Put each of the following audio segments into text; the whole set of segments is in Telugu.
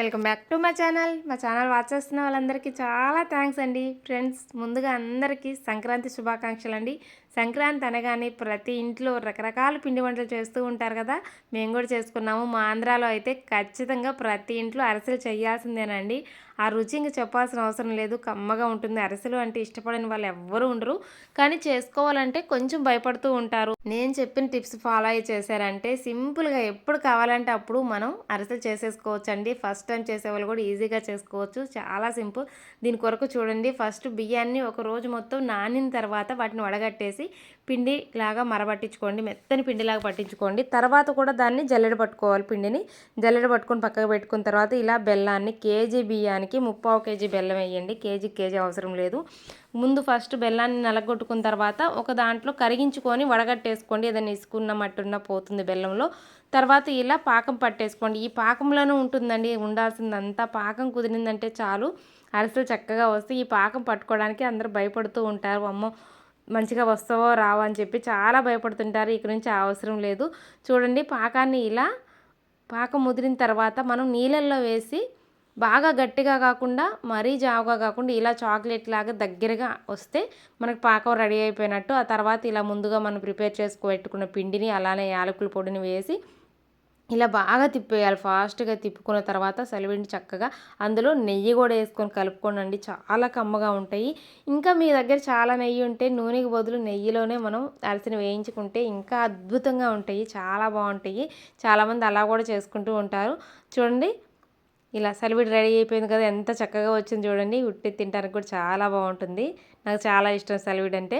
వెల్కమ్ బ్యాక్ టు మా ఛానల్. మా ఛానల్ వాచ్ చేస్తున్న వాళ్ళందరికీ చాలా థ్యాంక్స్ అండి. ఫ్రెండ్స్ ముందుగా అందరికీ సంక్రాంతి శుభాకాంక్షలు అండి సంక్రాంతి అనగానే ప్రతి ఇంట్లో రకరకాల పిండి వంటలు చేస్తూ ఉంటారు కదా. మేము కూడా చేసుకున్నాము. మా ఆంధ్రాలో అయితే ఖచ్చితంగా ప్రతి ఇంట్లో అరిసెలు చేయాల్సిందేనండి. ఆ రుచి ఇంకా చెప్పాల్సిన అవసరం లేదు. కమ్మగా ఉంటుంది. అరిసెలు అంటే ఇష్టపడని వాళ్ళు ఎవ్వరూ ఉండరు. కానీ చేసుకోవాలంటే కొంచెం భయపడుతూ ఉంటారు. నేను చెప్పిన టిప్స్ ఫాలో అయ్యి చేశారంటే సింపుల్గా ఎప్పుడు కావాలంటే అప్పుడు మనం అరిసెలు చేసేసుకోవచ్చు అండి ఫస్ట్ టైం చేసేవాళ్ళు కూడా ఈజీగా చేసుకోవచ్చు. చాలా సింపుల్. దీని కొరకు చూడండి. ఫస్ట్ బియ్యాన్ని ఒక రోజు మొత్తం నానిన తర్వాత వాటిని వడగట్టేసి పిండి లాగా మరబట్టించుకోండి మెత్తని పిండిలాగా పట్టించుకోండి. తర్వాత కూడా దాన్ని జల్లెడ పట్టుకోవాలి పిండిని. జల్లెడ పట్టుకొని పక్కకు పెట్టుకున్న తర్వాత ఇలా బెల్లాన్ని కేజీ బియ్యానికి ముప్పావు కేజీ బెల్లం వేయండి. కేజీ కేజీ అవసరం లేదు. ముందు ఫస్ట్ బెల్లాన్ని నలగొట్టుకున్న తర్వాత ఒక దాంట్లో కరిగించుకొని వడగట్టేసుకోండి. ఏదైనా ఇసుకున్న మట్టున్న పోతుంది బెల్లంలో. తర్వాత ఇలా పాకం పట్టేసుకోండి. ఈ పాకంలోనే ఉంటుందండి ఉండాల్సిందంతా. పాకం కుదిరిందంటే చాలు. అరిసెలు చక్కగా వస్తే ఈ పాకం పట్టుకోవడానికి అందరూ భయపడుతూ ఉంటారు. అమ్మో మంచిగా వస్తావో రావో అని చెప్పి చాలా భయపడుతుంటారు. ఇక నుంచి అవసరం లేదు. చూడండి పాకాన్ని ఇలా పాకం ముదిరిన తర్వాత మనం నీళ్ళల్లో వేసి బాగా గట్టిగా కాకుండా మరీ జావుగా కాకుండా ఇలా చాక్లెట్ లాగా దగ్గరగా వస్తే మనకు పాకం రెడీ అయిపోయినట్టు. ఆ తర్వాత ఇలా ముందుగా మనం ప్రిపేర్ చేసుకు పెట్టుకున్న పిండిని అలానే యాలకుల పొడిని వేసి ఇలా బాగా తిప్పేయాలి. ఫాస్ట్గా తిప్పుకున్న తర్వాత సెలవిండి చక్కగా అందులో నెయ్యి కూడా వేసుకొని కలుపుకోనండి చాలా కమ్మగా ఉంటాయి. ఇంకా మీ దగ్గర చాలా నెయ్యి ఉంటే నూనెకి బదులు నెయ్యిలోనే మనం అలసిని వేయించుకుంటే ఇంకా అద్భుతంగా ఉంటాయి. చాలా బాగుంటాయి. చాలామంది అలా కూడా చేసుకుంటూ ఉంటారు. చూడండి ఇలా సెలవిడి రెడీ అయిపోయింది కదా ఎంత చక్కగా వచ్చింది చూడండి. ఉట్టి తినడానికి కూడా చాలా బాగుంటుంది. నాకు చాలా ఇష్టం సెలవిడి అంటే.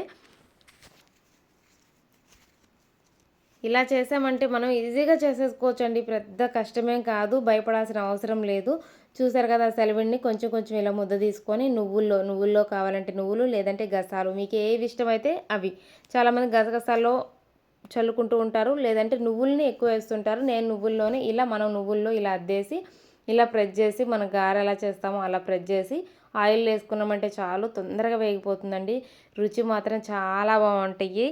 ఇలా చేసామంటే మనం ఈజీగా చేసేసుకోవచ్చు అండి పెద్ద కష్టమేం కాదు భయపడాల్సిన అవసరం లేదు. చూసారు కదా సెలవిడిని కొంచెం కొంచెం ఇలా ముద్ద తీసుకొని నువ్వుల్లో నువ్వుల్లో కావాలంటే నువ్వులు లేదంటే గసాలు. మీకు ఏవి ఇష్టమైతే అవి. చాలామంది గసగసాల్లో చల్లుకుంటూ ఉంటారు లేదంటే నువ్వుల్ని ఎక్కువ వేస్తుంటారు. నేను నువ్వుల్లోనే ఇలా మనం నువ్వుల్లో ఇలా అద్దేసి ఇలా ప్రెస్ చేసి మనం గారె ఎలా చేస్తామో అలా ప్రెస్ చేసి ఆయిల్ వేసుకున్నామంటే చాలు తొందరగా వేగిపోతుందండి. రుచి మాత్రం చాలా బాగుంటాయి.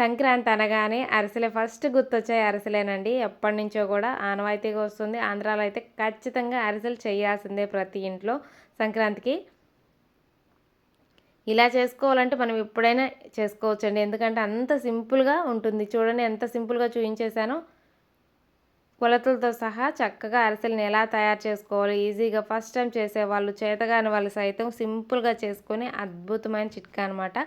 సంక్రాంతి అనగానే అరిసెలే ఫస్ట్ గుర్తొచ్చాయి అరిసెలేనండి. ఎప్పటి నుంచో కూడా ఆనవాయితీగా వస్తుంది. ఆంధ్రాలో అయితే ఖచ్చితంగా అరిసెలు చేయాల్సిందే ప్రతి ఇంట్లో సంక్రాంతికి. ఇలా చేసుకోవాలంటే మనం ఎప్పుడైనా చేసుకోవచ్చండి. ఎందుకంటే అంత సింపుల్గా ఉంటుంది. చూడండి ఎంత సింపుల్గా చూపించేశానో కొలతలతో సహా చక్కగా అరిసెలను ఎలా తయారు చేసుకోవాలి ఈజీగా ఫస్ట్ టైం చేసేవాళ్ళు చేతగాని వాళ్ళు సైతం సింపుల్గా చేసుకొని అద్భుతమైన చిట్కా అనమాట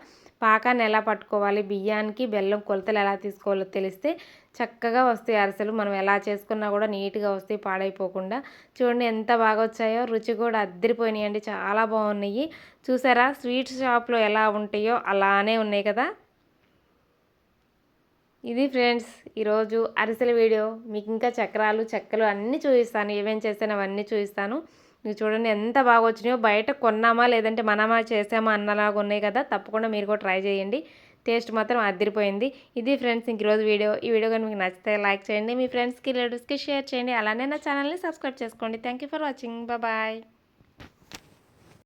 పాకాన్ని ఎలా పట్టుకోవాలి బియ్యానికి బెల్లం కొలతలు ఎలా తీసుకోవాలో తెలిస్తే చక్కగా వస్తాయి అరిసెలు. మనం ఎలా చేసుకున్నా కూడా నీట్గా వస్తాయి పాడైపోకుండా. చూడండి ఎంత బాగా వచ్చాయో. రుచి కూడా అద్దరిపోయినాయండి. చాలా బాగున్నాయి. చూసారా? స్వీట్ షాప్లో ఎలా ఉంటాయో అలానే ఉన్నాయి కదా. ఇది ఫ్రెండ్స్ ఈరోజు అరిసెల వీడియో. మీకు ఇంకా చక్రాలు చెక్కలు అన్నీ చూపిస్తాను. ఏమేం చేస్తాను అవన్నీ చూపిస్తాను. నువ్వు చూడండి ఎంత బాగా వచ్చినాయో బయట కొన్నామా లేదంటే మనమా చేసామా అన్నలాగా ఉన్నాయి కదా తప్పకుండా మీరు కూడా ట్రై చేయండి. టేస్ట్ మాత్రం అదిరిపోయింది. ఇది ఫ్రెండ్స్ ఇంక రోజు వీడియో. ఈ వీడియో కానీ మీకు నచ్చితే లైక్ చేయండి మీ ఫ్రెండ్స్కి రిలేటివ్స్కి షేర్ చేయండి. అలానే నా ఛానల్ని సబ్స్క్రైబ్ చేసుకోండి. Thank for watching. బాయ్.